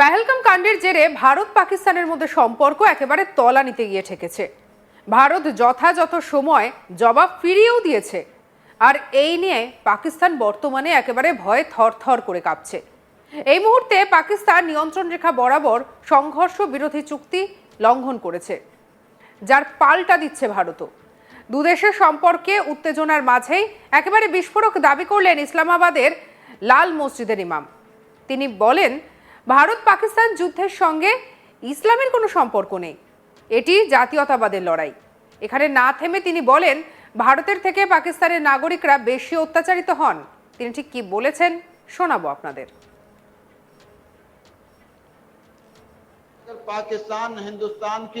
পেহেলগাম কাণ্ডের জেরে ভারত পাকিস্তানের মধ্যে সম্পর্ক একেবারে তলানিতে গিয়ে ঠেকেছে। ভারত যথাযথ সময় জবাব ফিরিয়েও দিয়েছে। আর এই নিয়ে পাকিস্তান বর্তমানে একেবারে ভয়ে থরথর করে কাঁপছে। এই মুহূর্তে পাকিস্তান নিয়ন্ত্রণ রেখা বরাবর সংঘর্ষ বিরোধী চুক্তি লঙ্ঘন করেছে, যার পাল্টা দিচ্ছে ভারতও। দুদেশের সম্পর্কে উত্তেজনার মাঝেই একেবারে বিস্ফোরক দাবি করলেন ইসলামাবাদের লাল মসজিদের ইমাম। তিনি বলেন ভারত পাকিস্তান যুদ্ধের সঙ্গে ইসলামের কোনো সম্পর্ক নেই। এটি জাতীয়তাবাদের লড়াই। এখানে না থেমে তিনি বলেন, ভারতের থেকে পাকিস্তানের নাগরিকরা বেশি অত্যাচারিত হন। তিনি ঠিক কি বলেছেন শোনাবো আপনাদের। পাকিস্তান হিন্দুস্তান কি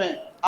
মে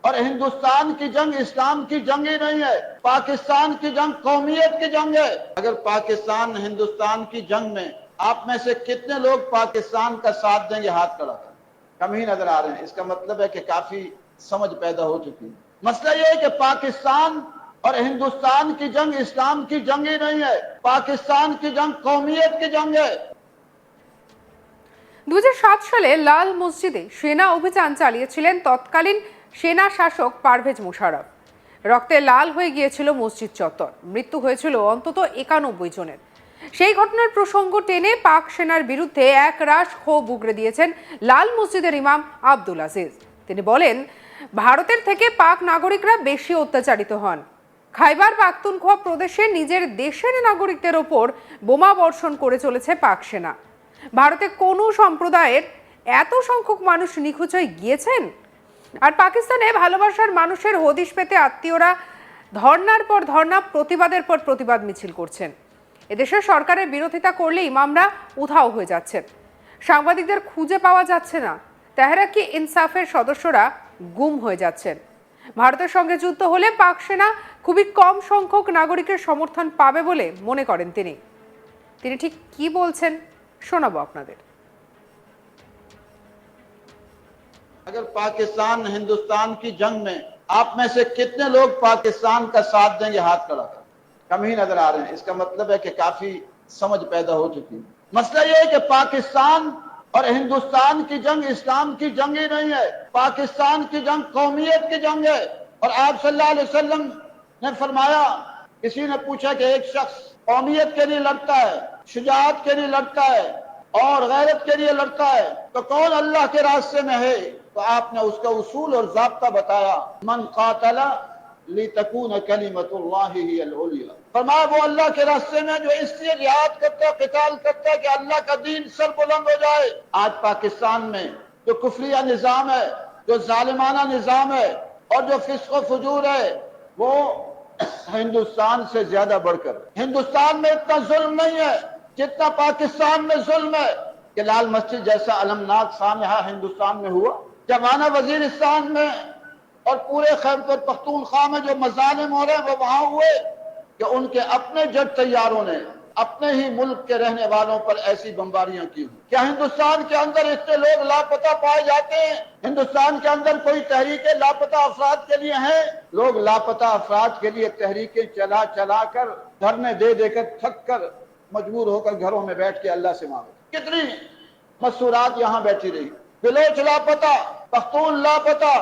اور ہندوستان کی جنگ اسلام کی جنگ ہی نہیں ہے، پاکستان کی جنگ قومیت کی جنگ ہے۔ اگر پاکستان ہندوستان کی جنگ میں آپ میں سے کتنے لوگ پاکستان کا ساتھ دیں گے؟ ہاتھ کھڑا کر۔ کم ہی نظر آ رہے ہیں۔ اس کا مطلب ہے کہ کافی سمجھ پیدا ہو چکی ہے۔ مسئلہ یہ ہے کہ پاکستان اور ہندوستان کی جنگ اسلام کی جنگ ہی نہیں ہے۔ پاکستان کی جنگ قومیت کی جنگ ہے۔ দু সালে লাল মসজিদে সেনা অভিযান চালিয়েছিলেন তৎকালীন সেনা শাসক পারভেজ মুশারফ রক্তে লাল হয়ে গিয়েছিল মসজিদ চত্বর। মৃত্যু হয়েছিল অন্তত একানব্বই জনের। সেই ঘটনার প্রসঙ্গ টেনে পাক সেনার বিরুদ্ধে এক রাশ ক্ষোভ উগড়ে দিয়েছেন লাল মসজিদের ইমাম আব্দুল আজিজ। তিনি বলেন, ভারতের থেকে পাক নাগরিকরা বেশি অত্যাচারিত হন। খাইবার পাখতুনখোয়া প্রদেশে নিজের দেশের নাগরিকদের ওপর বোমা বর্ষণ করে চলেছে পাক সেনা। ভারতে কোনো সম্প্রদায়ের এত সংখ্যক মানুষ নিখোঁজ হয়ে গিয়েছেন? আর পাকিস্তানে ভালোবাসার মানুষের হদিশ পেতে আত্মীয়রা ধর্নার পর ধর্না, প্রতিবাদের পর প্রতিবাদ মিছিল করছেন। এদেশের সরকারের বিরোধিতা করলে ইমামরা উধাও হয়ে যাচ্ছেন। সাংবাদিকদের খুঁজে পাওয়া যাচ্ছে না। তেহরাকি ইনসাফের সদস্যরা গুম হয়ে যাচ্ছেন। ভারতের সঙ্গে যুদ্ধ হলে পাক সেনা খুবই কম সংখ্যক নাগরিকের সমর্থন পাবে বলে মনে করেন তিনি। তিনি ঠিক কি বলছেন শোনাবো আপনাদের। اگر پاکستان ہندوستان کی جنگ میں آپ میں سے کتنے لوگ پاکستان کا ساتھ دیں یہ ہاتھ کھڑا کر؟ کم ہی نظر آ رہے ہیں۔ اس کا مطلب ہے کہ کافی سمجھ پیدا ہو چکی۔ ہے مسئلہ یہ ہے کہ پاکستان اور ہندوستان کی جنگ اسلام کی جنگ ہی نہیں ہے۔ پاکستان کی جنگ قومیت کی جنگ ہے۔ اور آپ صلی اللہ علیہ وسلم نے فرمایا، کسی نے پوچھا کہ ایک شخص قومیت کے لیے لڑتا ہے، شجاعت کے لیے لڑتا ہے اور غیرت کے لیے لڑتا ہے، تو کون اللہ کے راستے میں ہے؟ تو آپ نے اس کا اصول اور ضابطہ بتایا۔ من قاتلہ لتكون کلمت اللہ ہی العلیہ۔ فرمایا وہ اللہ کے راستے میں جو اس لیے ریاض کرتا ہے، قتال کرتا ہے کہ اللہ کا دین سر بلند ہو جائے۔ آج پاکستان میں جو کفریہ نظام ہے، جو ظالمانہ نظام ہے اور جو فسق و فجور ہے، وہ ہندوستان سے زیادہ بڑھ کر۔ ہندوستان میں اتنا ظلم نہیں ہے، جتنا پاکستان میں ظلم ہے کہ لال مسجد جیسا المناک سامحہ ہندوستان میں ہوا۔ جمانہ وزیرستان میں اور پورے خیبر پختونخوا میں جو مظالم ہو رہے ہیں وہ وہاں ہوئے کہ ان کے اپنے جٹ تیاروں نے اپنے ہی ملک کے رہنے والوں پر ایسی بمباریاں کی ہوں۔ کیا ہندوستان کے اندر اتنے لوگ لاپتہ پائے جاتے ہیں؟ ہندوستان کے اندر کوئی تحریکیں لاپتہ افراد کے لیے ہیں؟ لوگ لاپتہ افراد کے لیے تحریکیں چلا چلا کر دھرنے دے دے کر تھک کر مجبور ہو کر گھروں میں بیٹھ کے اللہ سے مانگو کتنی مسورات یہاں بیٹھی رہی۔ بلوچ لاپتہ۔ پختون لاپتا۔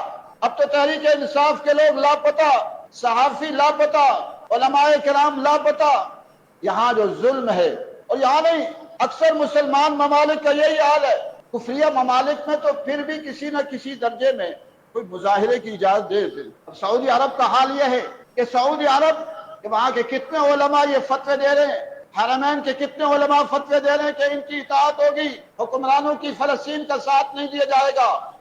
اب تو تحریک انصاف کے لوگ لاپتا، صحافی لاپتا، علماء کرام لاپتا۔ یہاں جو ظلم ہے، اور یہاں نہیں، اکثر مسلمان ممالک کا یہی حال ہے۔ کفریہ ممالک میں تو پھر بھی کسی نہ کسی درجے میں کوئی مظاہرے کی اجازت دے دے۔ اب سعودی عرب کا حال یہ ہے کہ سعودی عرب کہ وہاں کے کتنے علماء یہ فتوے دے رہے ہیں۔ حرمین کے کتنے علماء فتوے دے رہے ہیں کہ ان کی اطاعت ہوگی، حکمرانوں کی فلسطین کا ساتھ نہیں دیا جائے گا۔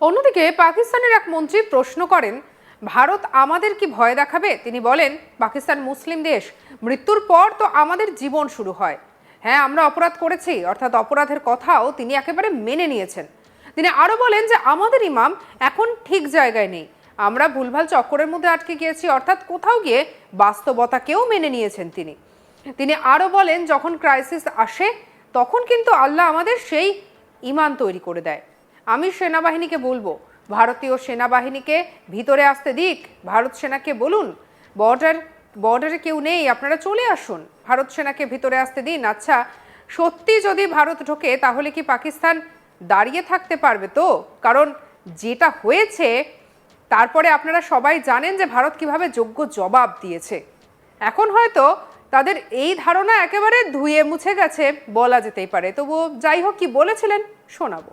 অন্যদিকে পাকিস্তানের এক মন্ত্রী প্রশ্ন করেন, ভারত আমাদের কি ভয় দেখাবে? তিনি বলেন, পাকিস্তান মুসলিম দেশ, মৃত্যুর পর তো আমাদের জীবন শুরু হয়। হ্যাঁ আমরা অপরাধ করেছি, অর্থাৎ অপরাধের কথাও তিনি একেবারে মেনে নিয়েছেন। তিনি আরও বলেন যে, আমাদের ইমাম এখন ঠিক জায়গায় নেই। আমরা ভুলভাল চক্করের মধ্যে আটকে গিয়েছি, অর্থাৎ কোথাও গিয়ে বাস্তবতাকেও মেনে নিয়েছেন তিনি। তিনি আরও বলেন, যখন ক্রাইসিস আসে, তখন কিন্তু আল্লাহ আমাদের সেই ইমান তৈরি করে দেয়। আমি সেনাবাহিনীকে বলব, ভারতীয় সেনাবাহিনীকে ভিতরে আসতে দিক, ভারত সেনাকে বলুন, বর্ডার, বর্ডারে কেউ নেই, আপনারা চলে আসুন, ভারত সেনাকে ভিতরে আসতে দিন। আচ্ছা সত্যি যদি ভারত ঢোকে, তাহলে কি পাকিস্তান দাঁড়িয়ে থাকতে পারবে তো? কারণ যেটা হয়েছে তারপরে আপনারা সবাই জানেন যে ভারত কীভাবে যোগ্য জবাব দিয়েছে এখন হয়তো তাদের এই ধারণা একেবারে ধুয়ে মুছে গেছে বলা যেতেই পারে তবুও যাই হোক কি বলেছিলেন শোনাবো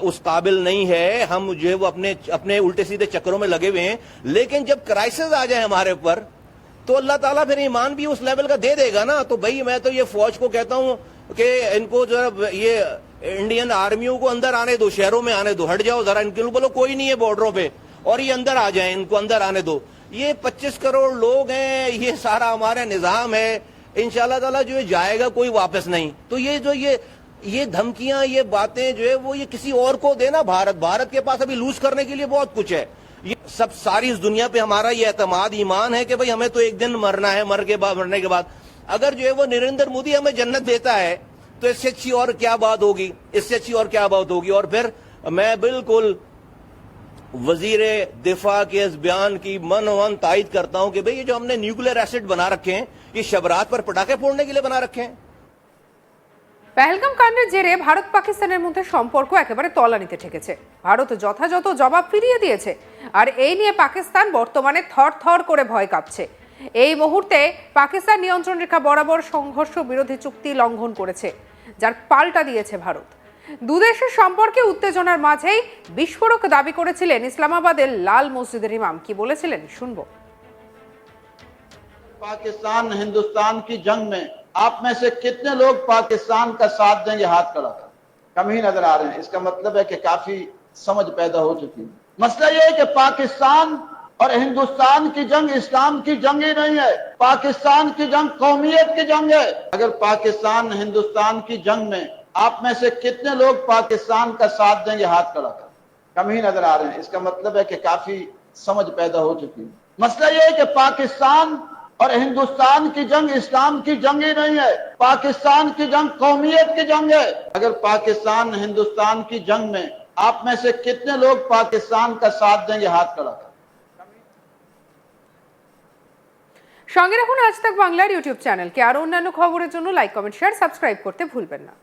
اس قابل نہیں ہے۔ ہم جو ہے وہ اپنے اپنے الٹے سیدھے چکروں میں لگے ہوئے ہیں۔ لیکن جب کرائسز آ جائے ہمارے اوپر، تو اللہ تعالیٰ پھر ایمان بھی اس لیول کا دے دے گا نا۔ تو بھائی، میں تو یہ فوج کو کہتا ہوں کہ ان کو ذرا یہ انڈین آرمیوں کو اندر آنے دو، شہروں میں آنے دو۔ ہٹ جاؤ ذرا، ان کے بولو کوئی نہیں ہے بارڈروں پہ۔ اور یہ اندر آ جائیں، ان کو اندر آنے دو۔ یہ پچیس کروڑ لوگ ہیں، یہ سارا ہمارا نظام ہے۔ ان شاء اللہ تعالیٰ جو جائے گا، کوئی واپس نہیں۔ تو یہ جو یہ یہ دھمکیاں، یہ باتیں جو ہے وہ یہ کسی اور کو دینا بھارت بھارت کے پاس ابھی لوز کرنے کے لیے بہت کچھ ہے۔ یہ سب ساری اس دنیا پہ ہمارا یہ اعتماد، ایمان ہے کہ بھئی ہمیں تو ایک دن مرنا ہے، مر کے بعد، مرنے کے بعد۔ اگر جو ہے وہ نریندر مودی ہمیں جنت دیتا ہے، تو اس سے اچھی اور کیا بات ہوگی؟ اس سے اچھی اور کیا بات ہوگی؟ اور پھر میں بالکل وزیر دفاع کے اس بیان کی من ون تائید کرتا ہوں کہ بھئی یہ جو ہم نے نیوکلئر ایسڈ بنا رکھے ہیں، یہ شبرات پر پٹاخے پھوڑنے کے لیے بنا رکھے ہیں۔ পেহলগাম কাণ্ডের জেরে ভারত পাকিস্তানের মধ্যে সম্পর্ক একেবারে তলানিতে ঠেকেছে। ভারত যথাযথ জবাব ফিরিয়ে দিয়েছে আর এই নিয়ে পাকিস্তান বর্তমানে থর থর করে ভয় কাঁপছে। এই মুহূর্তে পাকিস্তান নিয়ন্ত্রণ রেখা বরাবর সংঘর্ষ বিরোধী চুক্তি লঙ্ঘন করেছে, যার পাল্টা দিয়েছে ভারত। দুদেশের সম্পর্কে উত্তেজনার মাঝেই বিস্ফোরক দাবি করেছিলেন ইসলামাবাদের লাল মসজিদের ইমাম। কি বলেছিলেন? শুনব। পাকিস্তান, হিন্দুস্তান কি জঙ্গ آپ میں سے کتنے لوگ پاکستان کا ساتھ دیں گے؟ ہاتھ کڑا کر۔ کم ہی نظر آ رہے ہیں۔ اس کا مطلب ہے کہ کافی سمجھ پیدا ہو چکی۔ ہے مسئلہ یہ ہے کہ پاکستان اور ہندوستان کی جنگ اسلام کی جنگ ہی نہیں ہے۔ پاکستان کی جنگ قومیت کی جنگ ہے۔ اگر پاکستان ہندوستان کی جنگ میں آپ میں سے کتنے لوگ پاکستان کا ساتھ دیں گے؟ ہاتھ کڑا کر۔ کم ہی نظر آ رہے ہیں۔ اس کا مطلب ہے کہ کافی سمجھ پیدا ہو چکی۔ ہے مسئلہ یہ ہے کہ پاکستان اور ہندوستان کی جنگ اسلام کی جنگ ہی نہیں ہے، پاکستان کی جنگ قومیت کی جنگ ہے۔ اگر پاکستان ہندوستان کی جنگ میں آپ میں سے کتنے لوگ پاکستان کا ساتھ دیں گے؟ ہاتھ کھڑا সঙ্গে রাখুন আজ তাক বাংলার ইউটিউব চ্যানেলকে। আর অন্যান্য খবরের জন্য লাইক কমেন্ট শেয়ার সাবস্ক্রাইব করতে ভুলবেন না।